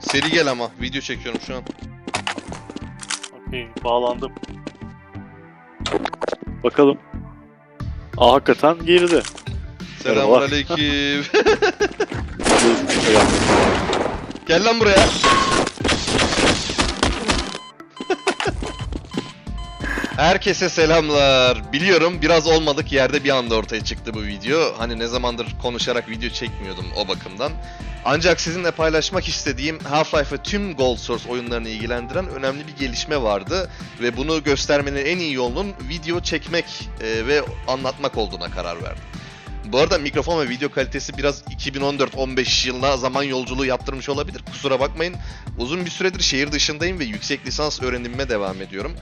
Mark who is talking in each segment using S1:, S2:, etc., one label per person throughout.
S1: Seri gel ama. Video çekiyorum şu an.
S2: Okey, bağlandım. Bakalım. Aa hakikaten geride.
S1: Selamünaleyküm. Gel lan buraya. Herkese selamlar. Biliyorum biraz olmadık yerde bir anda ortaya çıktı bu video. Hani ne zamandır konuşarak video çekmiyordum o bakımdan. Ancak sizinle paylaşmak istediğim Half-Life ve tüm Gold Source oyunlarını ilgilendiren önemli bir gelişme vardı. Ve bunu göstermenin en iyi yolunun video çekmek e, ve anlatmak olduğuna karar verdim. Bu arada mikrofon ve video kalitesi biraz 2014-15 yılına zaman yolculuğu yaptırmış olabilir. Kusura bakmayın. Uzun bir süredir şehir dışındayım ve yüksek lisans öğrenimime devam ediyorum.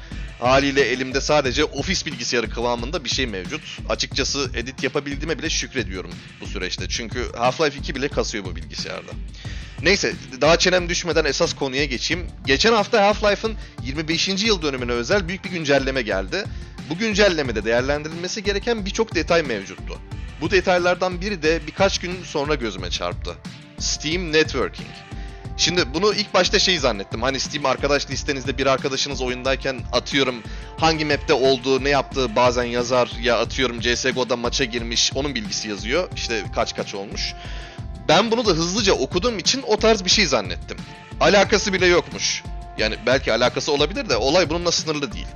S1: Haliyle elimde sadece ofis bilgisayarı kıvamında bir şey mevcut. Açıkçası edit yapabildiğime bile şükrediyorum bu süreçte. Çünkü Half-Life 2 bile kasıyor bu bilgisayarda. Neyse daha çenem düşmeden esas konuya geçeyim. Geçen hafta Half-Life'ın 25. yıl dönümüne özel büyük bir güncelleme geldi. Bu güncellemede değerlendirilmesi gereken birçok detay mevcuttu. Bu detaylardan biri de birkaç gün sonra gözüme çarptı. Steam Networking. Şimdi bunu ilk başta şey zannettim. Hani Steam arkadaş listenizde bir arkadaşınız oyundayken atıyorum hangi map'te olduğu, ne yaptığı bazen yazar ya atıyorum CSGO'da maça girmiş onun bilgisi yazıyor. İşte kaç kaç olmuş. Ben bunu da hızlıca okuduğum için o tarz bir şey zannettim. Alakası bile yokmuş. Yani belki alakası olabilir de olay bununla sınırlı değil.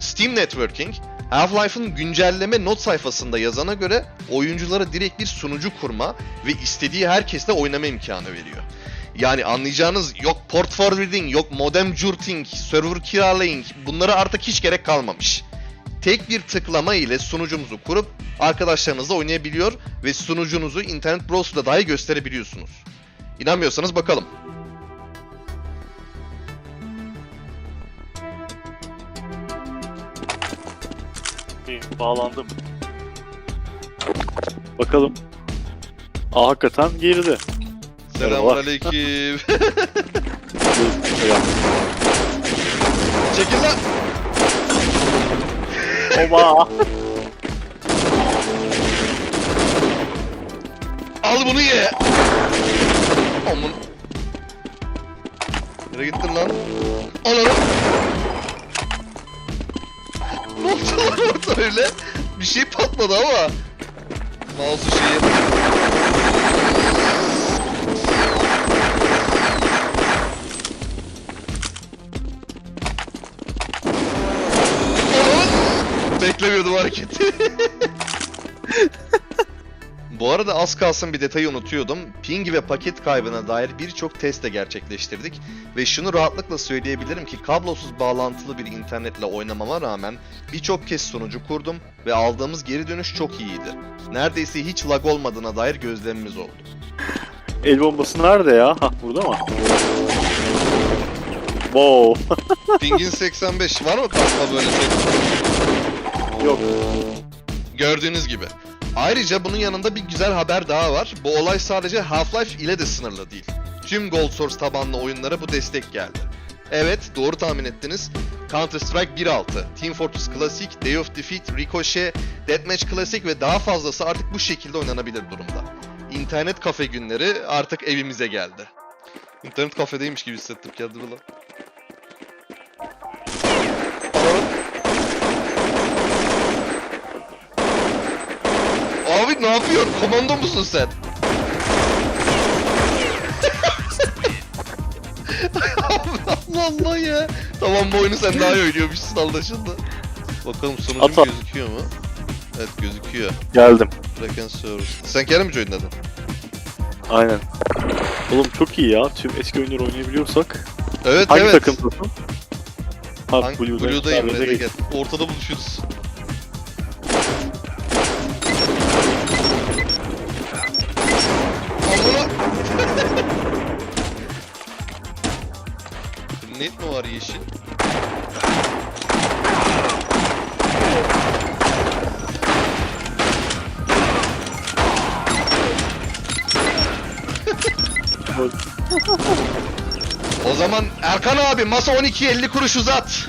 S1: Steam Networking, Half-Life'ın güncelleme not sayfasında yazana göre oyunculara direkt bir sunucu kurma ve istediği herkesle oynama imkanı veriyor. Yani anlayacağınız yok port forwarding, yok modem jurting, server kiralayın bunlara artık hiç gerek kalmamış. Tek bir tıklama ile sunucumuzu kurup arkadaşlarınızla oynayabiliyor ve sunucunuzu internet browser'da dahi gösterebiliyorsunuz. İnanmıyorsanız bakalım.
S2: Okey, bağlandım. Bakalım. Aa hakikaten geride.
S1: Selamünaleyküm. Çekil lan.
S2: Oba!
S1: Al bunu ye. Aman. Nereye gittin lan? Ananı. Ne oldu lan öyle? Bir şey patladı ama. Mouse'u şey. Ananı. Beklemiyordum hareketi. Bu arada az kalsın bir detayı unutuyordum. Ping ve paket kaybına dair birçok test de gerçekleştirdik. Ve şunu rahatlıkla söyleyebilirim ki kablosuz bağlantılı bir internetle oynamama rağmen birçok kez sunucu kurdum ve aldığımız geri dönüş çok iyiydi. Neredeyse hiç lag olmadığına dair gözlemimiz oldu.
S2: El bombası nerede ya? Hah burada mı? Wow.
S1: Ping'in 85 var mı kasma böyle şey?
S2: Yok.
S1: Gördüğünüz gibi. Ayrıca bunun yanında bir güzel haber daha var. Bu olay sadece Half-Life ile de sınırlı değil. Tüm Gold Source tabanlı oyunlara bu destek geldi. Evet, doğru tahmin ettiniz. Counter-Strike 1.6, Team Fortress Classic, Day of Defeat, Ricochet, Deathmatch Classic ve daha fazlası artık bu şekilde oynanabilir durumda. İnternet kafe günleri artık evimize geldi. İnternet kafedeymiş gibi hissettim kendimi lan. Ne yapıyorsun? Komando musun sen? Allah Allah ya. Tamam bu oyunu sen daha iyi oynuyormuşsun anlaşıldı. Bakalım sonucum
S2: Ata.
S1: gözüküyor mu? Evet gözüküyor.
S2: Geldim.
S1: Kraken Server. Sen kere mi oynadın?
S2: Aynen. Oğlum çok iyi ya. Tüm eski oyunları oynayabiliyorsak.
S1: Evet
S2: Hangi
S1: evet.
S2: takımdasın? Ha,
S1: Hangi
S2: Blue'da.
S1: Blue'dayım
S2: Blue'da
S1: merak et. Ortada buluşuruz. Net mi var yeşil? O zaman Erkan abi masa 12 50 kuruş uzat.